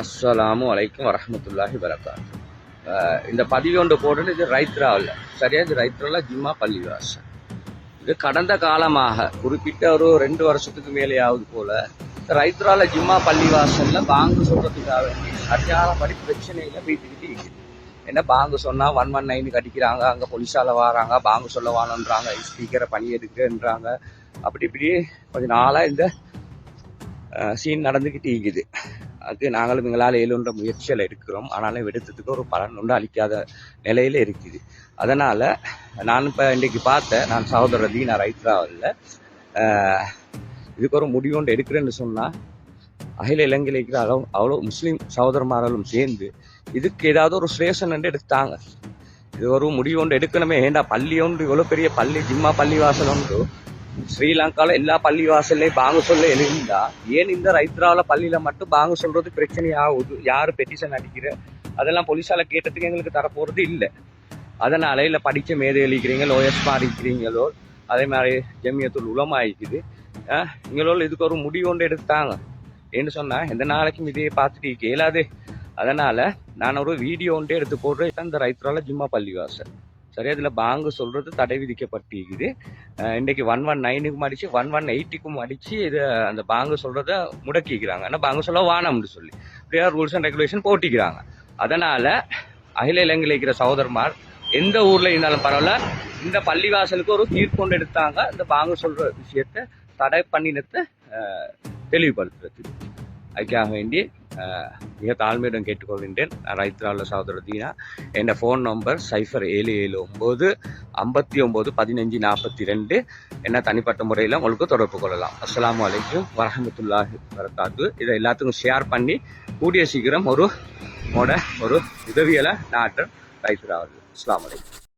அஸ்ஸலாமு அலைக்கும் வரமத்துல்லாஹி வரகாத்து இந்த பதிவு ஒன்று போடுறது இது ரைத்ராவில் சரியா? இது ரைத்ராவில் ஜிம்மா பள்ளிவாசன் இது கடந்த காலமாக குறிப்பிட்ட ஒரு ரெண்டு வருஷத்துக்கு மேலே ஆகுது போல ரைத்ரால ஜிம்மா பள்ளிவாசல்ல பாங்கு சொல்றதுக்காக வேண்டி சரியான படி பிரச்சனையில வீட்டுக்கிட்டு இருக்குது. என்ன பாங்கு சொன்னால் ஒன் ஒன் நைன் கடிக்கிறாங்க அங்கே போலீஸால் வராங்க பாங்கு சொல்ல வாழன்றாங்க ஸ்பீக்கரை பணி எடுக்கிறன்றாங்க. அப்படி இப்படி கொஞ்ச நாளாக இந்த uh, சீன் நடந்துக்கிட்டு இருக்குது. அதுக்கு நாங்களும் எங்களால் இயலுன்ற முயற்சியில் இருக்கிறோம். ஆனாலும் எடுத்ததுக்கு ஒரு பலன் ஒன்று அளிக்காத நிலையில் இருக்குது. அதனால் நான் இப்போ இன்றைக்கு பார்த்தேன் நான் சகோதரர் தீனா ரைத்ராவில் இதுக்கு ஒரு முடிவு ஒன்று எடுக்கிறேன்னு சொன்னால் அகில இலங்கையில் இருக்கிற அளவு அவ்வளோ முஸ்லீம் சகோதரமார்களும் சேர்ந்து இதுக்கு ஏதாவது ஒரு ஸ்டேஷன் என்று எடுத்தாங்க. இது ஒரு முடிவு ஒன்று எடுக்கணுமே ஏண்டா பள்ளி ஒன்று இவ்வளோ பெரிய பள்ளி ஜிம்மா பள்ளி வாசல் ஒன்று ஸ்ரீலங்காவில் எல்லா பள்ளி வாசல்லையும் பாங்க சொல்ல எழுந்தா ஏன் இந்த ரைத்ராவில் பள்ளியில் மட்டும் பாங்க சொல்கிறது பிரச்சனை ஆகுது யார் பெட்டிஷன் அடிக்கிற? அதெல்லாம் போலீஸால கேட்டதுக்கு எங்களுக்கு தரப்போகிறது இல்லை. அதனால் இல்லை படித்த மேதை அளிக்கிறீங்க லோயஸ்மா இருக்கிறீங்களோ அதே மாதிரி ஜமியத்துல் உலமாக இருக்குது. இங்களோ இதுக்கு ஒரு முடிவு ஒன்று எடுத்தாங்க. ஏன்னு சொன்னால் எந்த நாளைக்கும் இதையே பார்த்துட்டு கேளாதே அதனால் நான் ஒரு வீடியோ ஒன்று எடுத்து போடுறேன். இந்த ரைத்ரால ஜிம்மா பள்ளிவாசல். சரி அதில் பாங்கு சொல்கிறது தடை விதிக்கப்பட்டிருக்குது. இன்றைக்கி ஒன் ஒன் நைனுக்கும் அடித்து ஒன் ஒன் எயிட்டுக்கும் அடித்து இது அந்த பாங்கு சொல்கிறத முடக்கிக்கிறாங்க. ஆனால் பாங்கு சொல்ல? வானம்னு சொல்லி. இப்படியா ரூல்ஸ் அண்ட் ரெகுலேஷன் போட்டிக்கிறாங்க. அதனால் அகில இலங்கையில் இருக்கிற சகோதரமார் எந்த ஊரில் இருந்தாலும் பரவாயில்ல இந்த பள்ளிவாசலுக்கு ஒரு தீர்ப்பு கொண்டு எடுத்தாங்க. இந்த பாங்கு சொல்கிற விஷயத்தை தடை பண்ணினத்தை அஹ், தெளிவுபடுத்துறது அதுக்காக வேண்டி மிக தாழ்மையுடன் கேட்டுக்கொள்கின்றேன். நான் ரைத்ரால சகோதரர் தீனா என் ஃபோன் நம்பர் சைஃபர் ஏழு ஏழு ஒம்பது ஐம்பத்தி ஒம்பது பதினஞ்சு நாற்பத்தி ரெண்டு என்ன தனிப்பட்ட முறையில் உங்களுக்கு தொடர்பு கொள்ளலாம். அஸ்லாம் அலைக்கும் வரமத்துல்லாஹி வரகாத்து இதை எல்லாத்துக்கும் ஷேர் பண்ணி கூடிய சீக்கிரம் ஒரு மோட ஒரு உதவியலை நாட்டன் ரைத்ராவது அஸ்லாம் வலைக்கும்